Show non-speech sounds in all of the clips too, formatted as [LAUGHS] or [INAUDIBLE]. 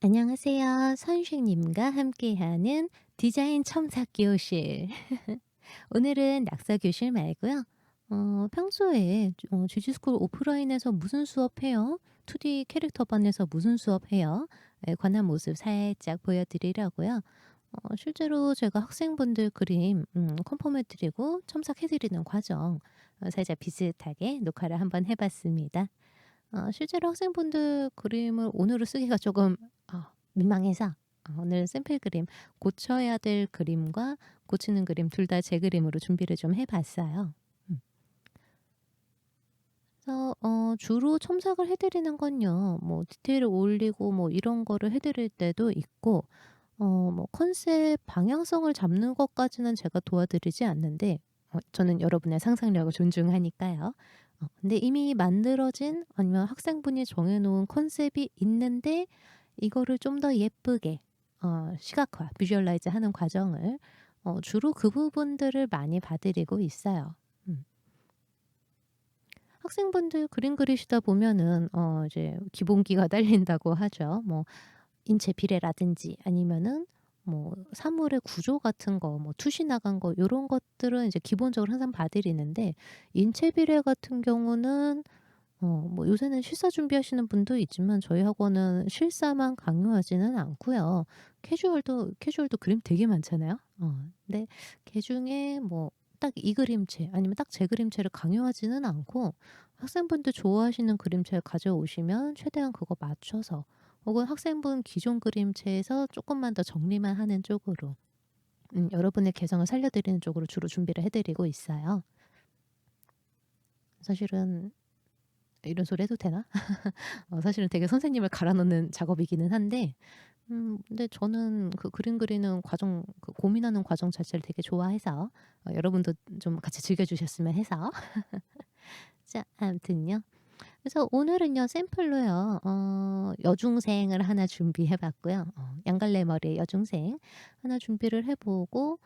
안녕하세요. 선생님과 함께하는 디자인 첨삭 교실. [LAUGHS] 오늘은 낙서 교실 말고요. 어, 평소에 어, GG스쿨 오프라인에서 무슨 수업해요? 2D 캐릭터반에서 무슨 수업해요? 에 관한 모습 살짝 보여드리려고요. 어, 실제로 제가 학생분들 그림 음, 컨펌해드리고 첨삭해드리는 과정 어, 살짝 비슷하게 녹화를 한번 해봤습니다. 어, 실제로 학생분들 그림을 오늘은 쓰기가 조금 어, 민망해서 어, 오늘 샘플 그림 고쳐야 될 그림과 고치는 그림 둘 다 제 그림으로 준비를 좀 해봤어요. 음. 어, 주로 첨삭을 해드리는 건요. 뭐 디테일을 올리고 뭐 이런 거를 해드릴 때도 있고 어, 뭐 컨셉 방향성을 잡는 것까지는 제가 도와드리지 않는데 어, 저는 여러분의 상상력을 존중하니까요. 어, 근데 이미 만들어진 아니면 학생분이 정해놓은 컨셉이 있는데 이거를 좀 더 예쁘게 어, 시각화, 비주얼라이즈 하는 과정을 어, 주로 그 부분들을 많이 봐드리고 있어요. 음. 학생분들 그림 그리시다 보면은 어, 이제 기본기가 [LAUGHS] 딸린다고 하죠. 뭐 인체 비례라든지 아니면은 뭐 사물의 구조 같은 거, 뭐 투시 나간 거 요런 것들은 이제 기본적으로 항상 봐드리는데 인체 비례 같은 경우는 어 뭐 요새는 실사 준비하시는 분도 있지만 저희 학원은 실사만 강요하지는 않고요. 캐주얼도 캐주얼도 그림 되게 많잖아요. 어 근데 그 중에 뭐 딱 이 그림체 아니면 딱 제 그림체를 강요하지는 않고 학생분들 좋아하시는 그림체를 가져오시면 최대한 그거 맞춰서 혹은 학생분 기존 그림체에서 조금만 더 정리만 하는 쪽으로 음, 여러분의 개성을 살려드리는 쪽으로 주로 준비를 해드리고 있어요. 사실은 이런 소리 해도 되나? [LAUGHS] 어, 사실은 되게 선생님을 갈아넣는 작업이기는 한데 음, 근데 저는 그 그림 그리는 과정, 그 고민하는 과정 자체를 되게 좋아해서 어, 여러분도 좀 같이 즐겨주셨으면 해서 [LAUGHS] 자, 아무튼요. 그래서 오늘은요 샘플로요 어, 여중생을 하나 준비해 봤고요. 어, 양갈래 머리의 여중생 하나 준비를 해보고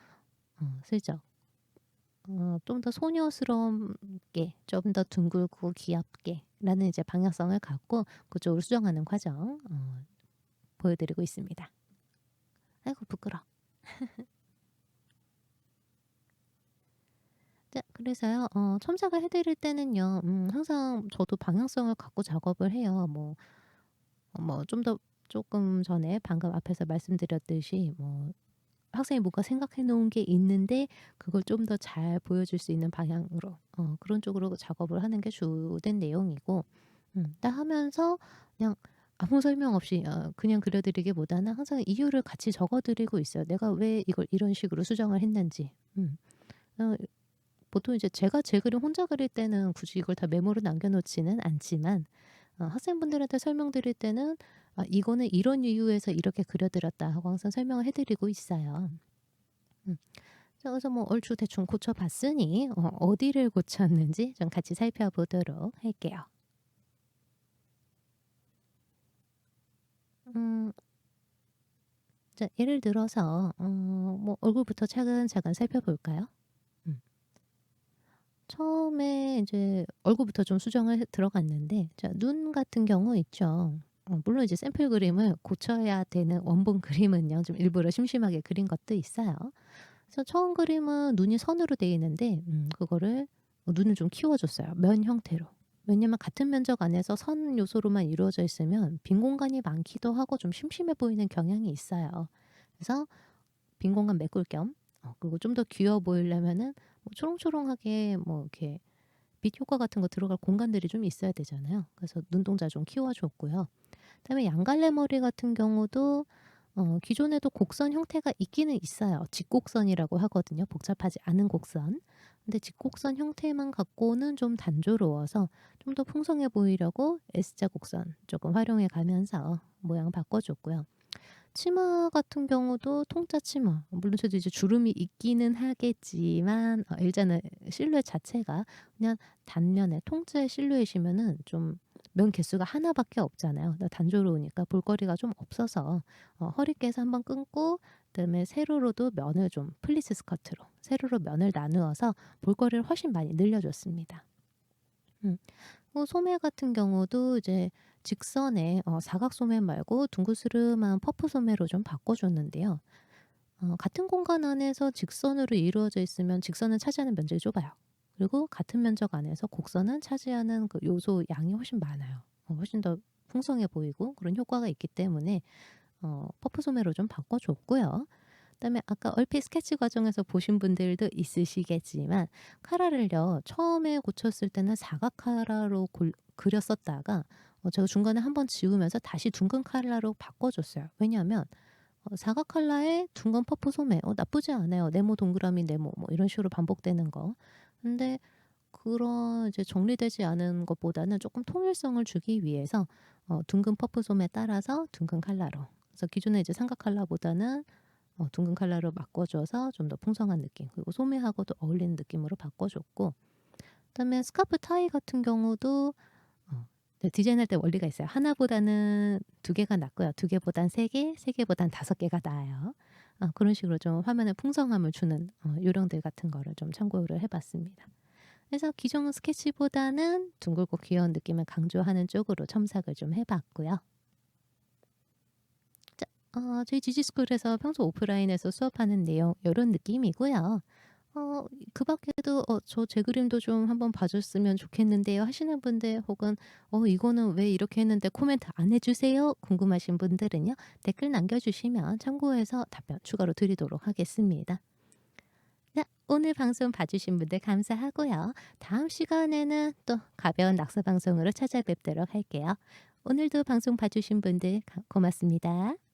어, 슬쩍 어, 좀 더 소녀스럽게 좀 더 둥글고 귀엽게 라는 이제 방향성을 갖고 그쪽으로 수정하는 과정 어, 보여드리고 있습니다. 아이고 부끄러 [LAUGHS] 자 그래서요 어 첨삭을 해 드릴 때는요 음 항상 저도 방향성을 갖고 작업을 해요. 뭐어뭐좀 더 조금 전에 방금 앞에서 말씀드렸듯이 뭐 학생이 뭔가 생각해 놓은 게 있는데 그걸 좀 더 잘 보여줄 수 있는 방향으로 어 그런 쪽으로 작업을 하는 게 주된 내용이고 음 딱 하면서 그냥 아무 설명 없이 어 그냥 그려 드리기보다는 항상 이유를 같이 적어 드리고 있어요. 내가 왜 이걸 이런 식으로 수정을 했는지. 음. 어 보통 이제 제가 제 그림 혼자 그릴 때는 굳이 이걸 다 메모로 남겨 놓지는 않지만 어 학생분들한테 설명드릴 때는 "아 이거는 이런 이유에서 이렇게 그려 드렸다." 하고 항상 설명을 해 드리고 있어요. 음. 자 그래서 뭐 얼추 대충 고쳐 봤으니 어 어디를 고쳤는지 좀 같이 살펴보도록 할게요. 음. 자 예를 들어서 어 뭐 얼굴부터 차근차근 살펴볼까요? 음. 처음에 이제 얼굴부터 좀 수정을 해 들어갔는데 자 눈 같은 경우 있죠. 어 물론 이제 샘플 그림을 고쳐야 되는 원본 그림은요 좀 일부러 심심하게 그린 것도 있어요. 그래서 처음 그림은 눈이 선으로 되어 있는데 음 그거를 어 눈을 좀 키워 줬어요 면 형태로. 왜냐면 같은 면적 안에서 선 요소로만 이루어져 있으면 빈 공간이 많기도 하고 좀 심심해 보이는 경향이 있어요. 그래서 빈 공간 메꿀 겸 어 그리고 좀 더 귀여워 보이려면은 뭐 초롱초롱하게 뭐 이렇게 빛 효과 같은 거 들어갈 공간들이 좀 있어야 되잖아요. 그래서 눈동자 좀 키워 줬고요. 그다음에 양갈래 머리 같은 경우도 어 기존에도 곡선 형태가 있기는 있어요. 직곡선이라고 하거든요 복잡하지 않은 곡선. 근데 직곡선 형태만 갖고는 좀 단조로워서 좀 더 풍성해 보이려고 S자 곡선 조금 활용해 가면서 모양 바꿔 줬고요. 치마 같은 경우도 통짜 치마 물론 저도 이제 주름이 있기는 하겠지만 어 일단은 실루엣 자체가 그냥 단면에 통짜의 실루엣이면은 좀 면 개수가 하나 밖에 없잖아요. 그러니까 단조로우니까 볼거리가 좀 없어서 어 허리께서 한번 끊고 그다음에 세로로도 면을 좀 플리츠 스커트로 세로로 면을 나누어서 볼거리를 훨씬 많이 늘려 줬습니다. 음. 뭐 소매 같은 경우도 이제 직선의 어 사각 소매 말고 둥그스름한 퍼프 소매로 좀 바꿔 줬는데요. 어 같은 공간 안에서 직선으로 이루어져 있으면 직선은 차지하는 면적이 좁아요. 그리고 같은 면적 안에서 곡선은 차지하는 그 요소 양이 훨씬 많아요. 어 훨씬 더 풍성해 보이고 그런 효과가 있기 때문에 어 퍼프 소매로 좀 바꿔 줬고요. 그다음에 아까 얼핏 스케치 과정에서 보신 분들도 있으시겠지만 카라를요. 처음에 고쳤을 때는 사각 카라로 골 그렸었다가 어 제가 중간에 한 번 지우면서 다시 둥근 칼라로 바꿔 줬어요. 왜냐하면 어 사각 칼라에 둥근 퍼프 소매 어 나쁘지 않아요. 네모 동그라미 네모 뭐 이런 식으로 반복되는 거. 근데 그런 이제 정리되지 않은 것보다는 조금 통일성을 주기 위해서 어 둥근 퍼프 소매 따라서 둥근 칼라로 그래서 기존에 이제 삼각 칼라보다는 어 둥근 칼라로 바꿔 줘서 좀 더 풍성한 느낌 그리고 소매하고도 어울리는 느낌으로 바꿔 줬고 그다음에 스카프 타이 같은 경우도 디자인할 때 원리가 있어요. 하나보다는 두 개가 낫고요. 두 개보단 세 개, 세 개보단 다섯 개가 나아요. 어 그런 식으로 좀 화면에 풍성함을 주는 어 요령들 같은 거를 좀 참고를 해 봤습니다. 그래서 기존 스케치보다는 둥글고 귀여운 느낌을 강조하는 쪽으로 첨삭을 좀 해 봤고요. 자 어 저희 지지스쿨에서 평소 오프라인에서 수업하는 내용 요런 느낌이고요. 어 그 밖에도 "어 저 제 그림도 좀 한번 봐 줬으면 좋겠는데요." 하시는 분들 혹은 "어 이거는 왜 이렇게 했는데 코멘트 안 해 주세요." 궁금하신 분들은요. 댓글 남겨 주시면 참고해서 답변 추가로 드리도록 하겠습니다. 네. 오늘 방송 봐 주신 분들 감사하고요. 다음 시간에는 또 가벼운 낙서 방송으로 찾아뵙도록 할게요. 오늘도 방송 봐 주신 분들 가 고맙습니다.